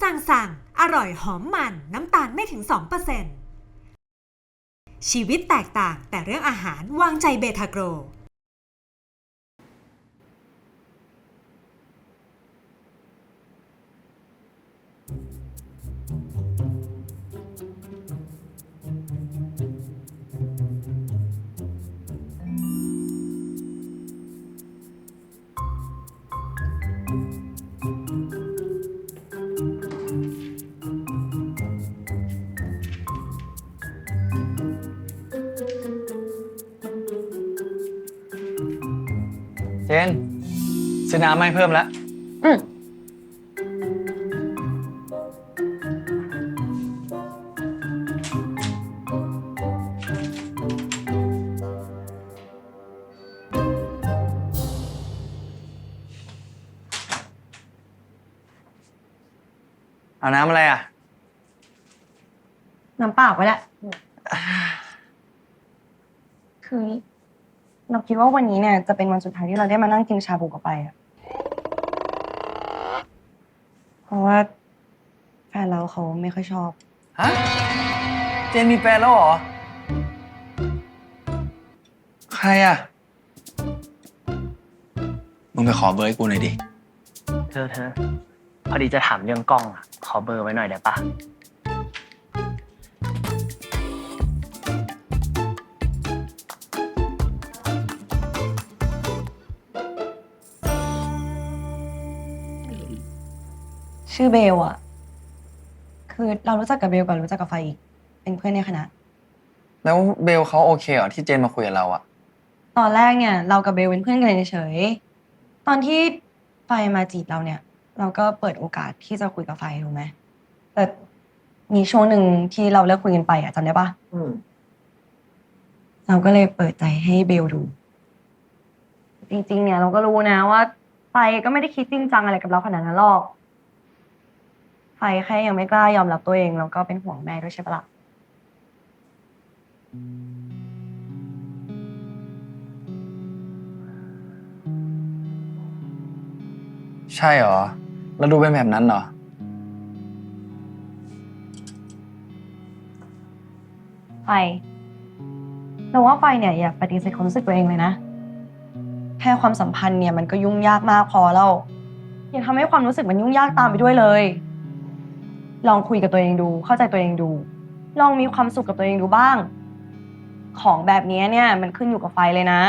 สั่งสั่งอร่อยหอมมันน้ำตาลไม่ถึง 2%ชีวิตแตกต่างแต่เรื่องอาหารวางใจเบทาโกร เจนซื้อน้ำมาให้เพิ่มแล้ว อืมเอาน้ำอะไรอะ น้ำเปล่าก็ได้คือ เราคิดว่าวันนี้เนี่ยจะเป็นวันสุดท้ายที่เราได้มานั่งกินชาบูกับไปอะเพราะว่าแฟนเราเขาไม่ค่อยชอบ ฮะ เจนมีแฟนแล้วเหรอ ใครอะ มึงไปขอเบอร์ให้กูหน่อยดิ เธอเธอพอดีจะถามเรื่องกล้องอะขอเบอร์ไว้หน่อยได้ปะ ชื่อเบลอะคือเรารู้จักกับเบลก่อนรู้จักกับไฟอีก เป็นเพื่อนในคณะ แล้วเบลเขาโอเคเหรอที่เจนมาคุยกับเราอะตอนแรกเนี่ย เรากับเบลเป็นเพื่อนกันเฉยๆตอนที่ไฟมาจีบเราเนี่ย เราก็เปิดโอกาสที่จะคุยกับไฟถูกไหมแต่มีช่วงหนึ่งที่เราเลิกคุยกันไปอะจำได้ปะอืมเราก็เลยเปิดใจให้เบลดู จริงๆ เนี่ย เราก็รู้นะว่าไฟก็ไม่ได้คิดจริงจังอะไรกับเราขนาดนั้นหรอก ไฟแค่ยังไม่กล้ายอมรับตัวเองแล้วก็เป็นห่วงแม่ด้วยใช่ปะล่ะ ใช่เหรอ แล้วดูเป็นแบบนั้นเหรอ ไฟเราว่าไฟเนี่ยอย่าปฏิเสธความรู้สึกตัวเองเลยนะ แค่ความสัมพันธ์เนี่ยมันก็ยุ่งยากมากพอแล้ว อย่าทำให้ความรู้สึกมันยุ่งยากตามไปด้วยเลย ลองคุยกับตัวเองดู เข้าใจตัวเองดู ลองมีความสุขกับตัวเองดูบ้าง ของแบบนี้เนี่ยมันขึ้นอยู่กับไฟเลยนะ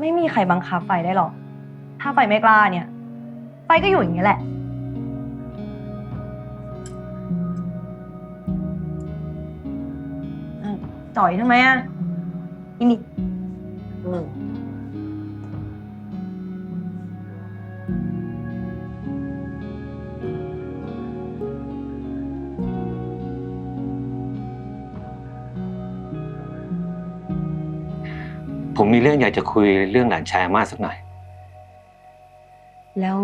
ไม่มีใครบังคับไฟได้หรอก ถ้าไฟไม่กล้าเนี่ย ไฟก็อยู่อย่างนี้แหละอะจ่อยทำไมอะอินี่ รื่องอยากจะคุยเรื่องหลานชายอาม่าสักหน่อย แล้ว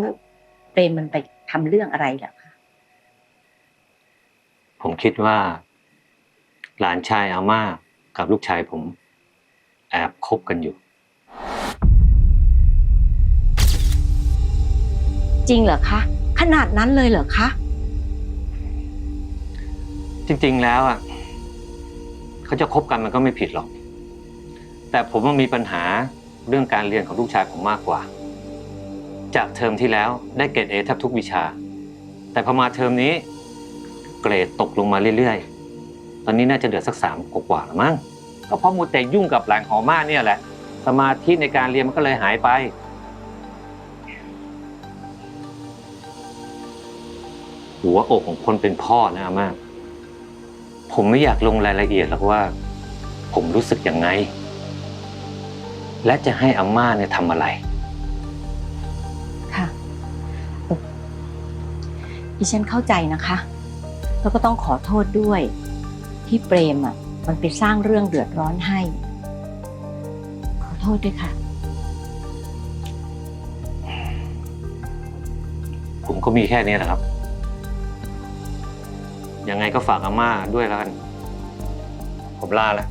เปรมมันไปทำเรื่องอะไรเหรอคะผมคิดว่า หลานชายอาม่ากับลูกชายผม แอบคบกันอยู่ จริงเหรอคะขนาดนั้นเลยเหรอคะจริง ๆ แล้วอะเขาจะคบกันมันก็ไม่ผิดหรอก แต่ผมว่ามีปัญหาเรื่องการเรียนของลูกชายผมมากกว่า จากเทอมที่แล้วได้เกรดเอแทบทุกวิชา แต่พอมาเทอมนี้ เกรดตกลงมาเรื่อยๆ ตอนนี้น่าจะเหลือสักสามกว่าๆแล้วมั้ง ก็เพราะมัวแต่ยุ่งกับหลานของอาม่าเนี่ยแหละ สมาธิในการเรียนมันก็เลยหายไป หัวอกของคนเป็นพ่อนะอาม่าผมไม่อยากลงรายละเอียดหรอกว่า ผมรู้สึกยังไง และจะให้อาม่าเนี่ยทำอะไร ค่ะเอ่อดิฉันเข้าใจนะคะ แล้วก็ต้องขอโทษด้วย ที่เปรมอะ มันไปสร้างเรื่องเดือดร้อนให้ ขอโทษด้วยค่ะ ผมก็มีแค่นี้แหละครับ ยังไงก็ฝากอาม่าด้วยแล้วกัน ผมลาแล้ว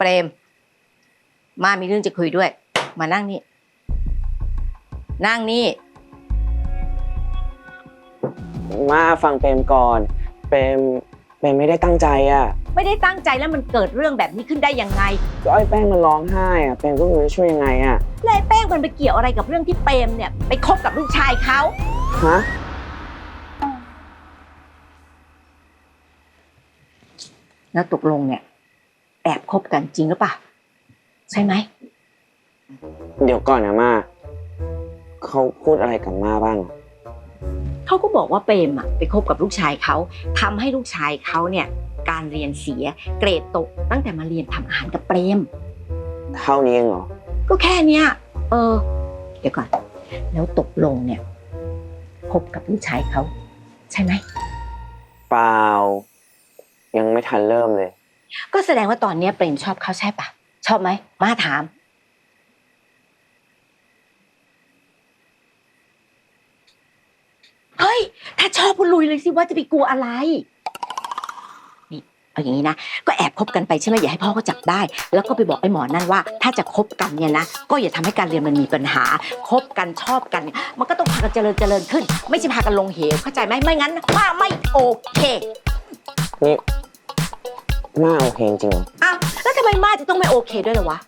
เปรม มามีเรื่องจะคุยด้วย มานั่งนี่ นั่งนี่ มาฟังเปรมก่อน เปรมเปรมไม่ได้ตั้งใจอะ ไม่ได้ตั้งใจแล้วมันเกิดเรื่องแบบนี้ขึ้นได้ยังไง ก็ไอ้แป้งมันร้องไห้อะ เปรมก็ไม่รู้จะช่วยยังไงอะ แล้วไอ้แป้งมันไปเกี่ยวอะไรกับเรื่องที่เปรมเนี่ย ไปคบกับลูกชายเขาฮะ แล้วตกลงเนี่ยแอบคบกันจริงหรือเปล่าใช่ไหม เดี๋ยวก่อนนะมาเขาพูดอะไรกับมาบ้างอะเขาก็บอกว่าเปรมอะไปคบกับลูกชายเขาทำให้ลูกชายเขาเนี่ยการเรียนเสียเกรดตกตั้งแต่มาเรียนทำอาหารกับเปรม เท่านี้เองเหรอ ก็แค่เนี้ย เออ เดี๋ยวก่อน แล้วตกลงเนี่ยคบกับลูกชายเขา ใช่ไหม เปล่า ยังไม่ทันเริ่มเลย ก็แสดงว่าตอนเนี้ยเปรมชอบเขาใช่ปะชอบไหมมาถาม เฮ้ย ถ้าชอบก็ลุยเลยสิว่าจะไปกลัวอะไร นี่เอาอย่างนี้นะ ก็แอบคบกันไปใช่ไหมอย่าให้พ่อเขาจับได้ แล้วก็ไปบอกไอ้หมอนั่นว่า ถ้าจะคบกันเนี่ยนะ ก็อย่าทำให้การเรียนมันมีปัญหา คบกันชอบกันเนี่ยมันก็ต้องพากันเจริญเจริญขึ้น ไม่ใช่พากันลงเหวเข้าใจไหมไม่งั้นว่าไม่โอเค นี่ มาโอเคจริงเหรออ้าวแล้วทำไมมาจะต้องไม่โอเคด้วยล่ะวะ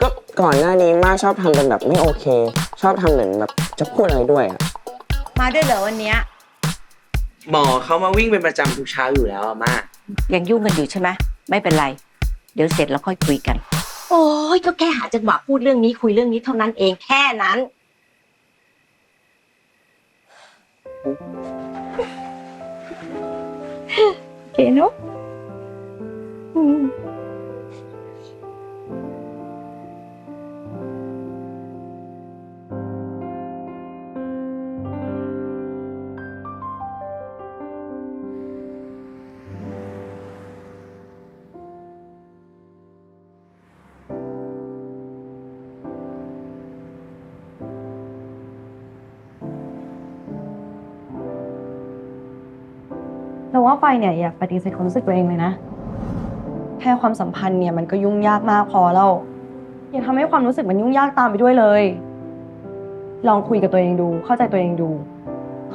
ก็ก่อนหน้านี้มาชอบทำเป็นแบบไม่โอเค ชอบทำเหมือนแบบจะพูดอะไรด้วยอะมาด้วยเหรอวันเนี้ยหมอเขามาวิ่งเป็นประจำทุกเช้าอยู่แล้วอะมายังยุ่งกันอยู่ใช่ไหมไม่เป็นไร เดี๋ยวเสร็จแล้วค่อยคุยกัน โอ้ยก็แค่หาจังหวะพูดเรื่องนี้คุยเรื่องนี้เท่านั้นเองแค่นั้น โอเคเนอะ อืมแต่ว่าไฟเนี่ยอย่าปฏิเสธความรู้สึกตัวเองเลยนะ แค่ความสัมพันธ์เนี่ยมันก็ยุ่งยากมากพอแล้วอย่าทำให้ความรู้สึกมันยุ่งยากตามไปด้วยเลย ลองคุยกับตัวเองดู เข้าใจตัวเองดู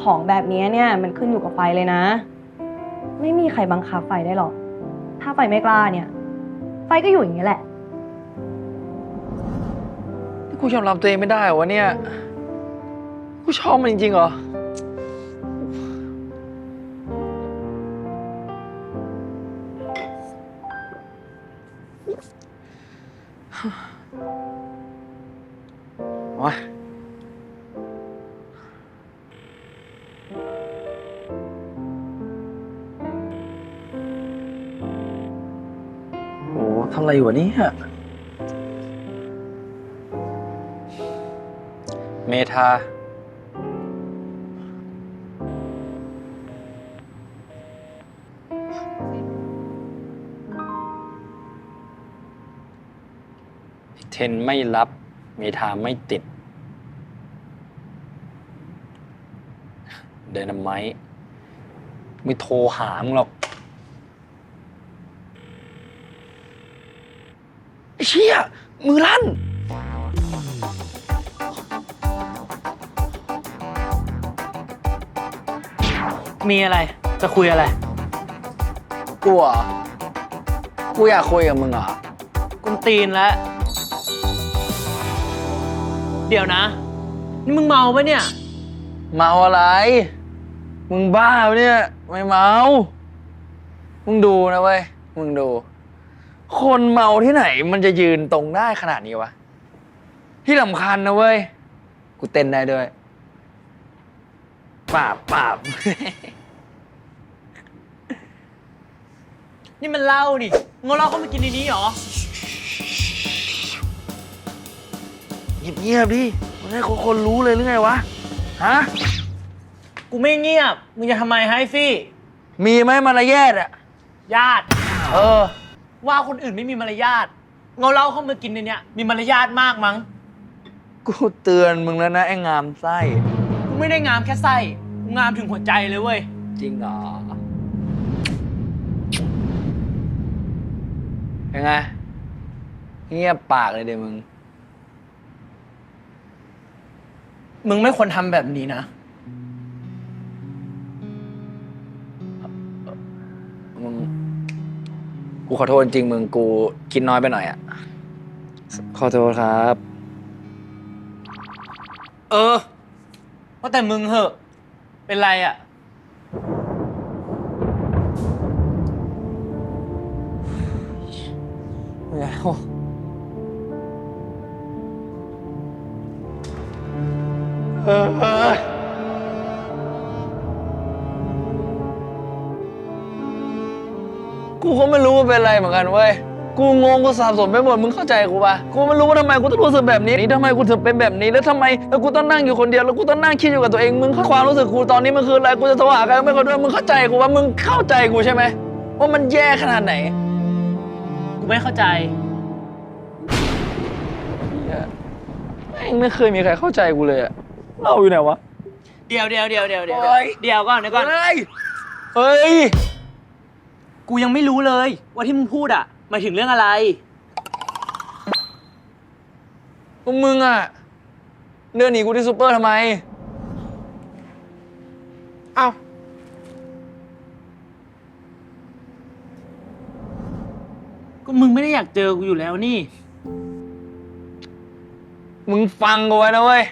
ของแบบนี้เนี่ยมันขึ้นอยู่กับไฟเลยนะ ไม่มีใครบังคับไฟได้หรอก ถ้าไฟไม่กล้าเนี่ย ไฟก็อยู่อย่างนี้แหละกูยอมรับตัวเองไม่ได้เหรอวะเนี่ย กูชอบมันจริงๆเหรอ อะไรอยู่วะเนี่ยเมธา เทนไม่รับ เมธาไม่ติด เดนไมต์ไม่โทรหามึงหรอกไอ้ เชี่ยมือลั่น มีอะไร จะคุยอะไร กูเหรอกูอยากคุยกับมึงเหรอ กุนตีนแล้ว เดี๋ยวนะ นี่มึงเมาปะเนี่ย เมาอะไร มึงบ้าปะเนี่ย ไม่เมา มึงดูนะเว้ย มึงดู คนเมาที่ไหนมันจะยืนตรงได้ขนาดนี้วะ ที่สำคัญนะเว้ย กูเต้นได้ด้วยปาบปาบ นี่มันเหล้าดิงงเราเข้ามากินในนี้เหรอ เงียบๆดิมันให้คนรู้เลยหรือไงวะ ฮะ กูไม่เงียบ มึงจะทำไมให้ฟี่ มีไหมมารยาทอะญาติ เออ ว่าคนอื่นไม่มีมารยาทเงาเราเข้ามากินในเนี้ยมีมารยาทมากมั้ง กูเตือนมึงแล้วนะไอ้งามไส้ กูไม่ได้งามแค่ไส้กูงามถึงหัวใจเลยเว้ย จริงเหรอ ยังไง เงียบปากเลยเดี๋ยวมึง มึงไม่ควรทำแบบนี้นะ กูขอโทษจริงๆมึงกูคิดน้อยไปหน่อยอะ ขอโทษครับ เออว่าแต่มึงเหอะ เป็นไรอะ แล้วเออ กูก็ไม่รู้ว่าเป็นอะไรเหมือนกันเว้ย กูงงกูสับสนไปหมด มึงเข้าใจกูปะกูไม่รู้ว่าทำไมกูต้องรู้สึกแบบนี้ทำไมกูถึงเป็นแบบนี้ แล้วทำไมแล้วกูต้องนั่งอยู่คนเดียว แล้วกูต้องนั่งคิดอยู่กับตัวเอง มึงเข้าความรู้สึกกูตอนนี้มันคืออะไร กูจะโทรหาใครก็ไม่เข้าด้วย มึงเข้าใจกูว่ามึงเข้าใจกูใช่ไหมว่ามันแย่ขนาดไหน กูไม่เข้าใจเหี้ยแม่งไม่เคยมีใครเข้าใจกูเลยอะเราอยู่ไหนวะ เดี๋ยวเดี๋ยวเดี๋ยวเดี๋ยวเดี๋ยวโอ๊ยเดี๋ยวก่อนเดี๋ยวก่อน เฮ้ย เฮ้ย กูยังไม่รู้เลย ว่าที่มึงพูดอะหมายถึงเรื่องอะไร พวกมึงอะเดินหนีกูที่ซูเปอร์ทำไม เอ้า ก็มึงไม่ได้อยากเจอกูอยู่แล้วนี่ มึงฟังกูไว้นะเว้ย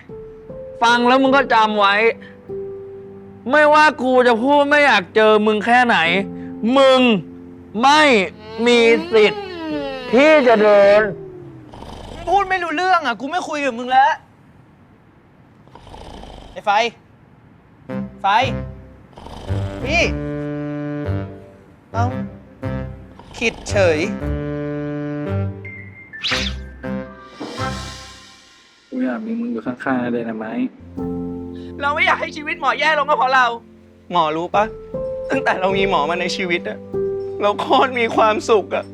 ฟังแล้วมึงก็จำไว้ ไม่ว่ากูจะพูดไม่อยากเจอมึงแค่ไหน มึง ไม่มีสิทธิ์ที่จะเดิน พูดไม่รู้เรื่องอะ กูไม่คุยกับมึงแล้ว ไอ้ไฟ ไฟ พี่เอ้าคิดเฉย กูอยากมีมึงอยู่ข้างๆเลยนะไหมเราไม่อยากให้ชีวิตหมอแย่ลงก็เพราะเรา หมอรู้ปะตั้งแต่เรามีหมอมาในชีวิตอะ เราโคตรมีความสุขอะ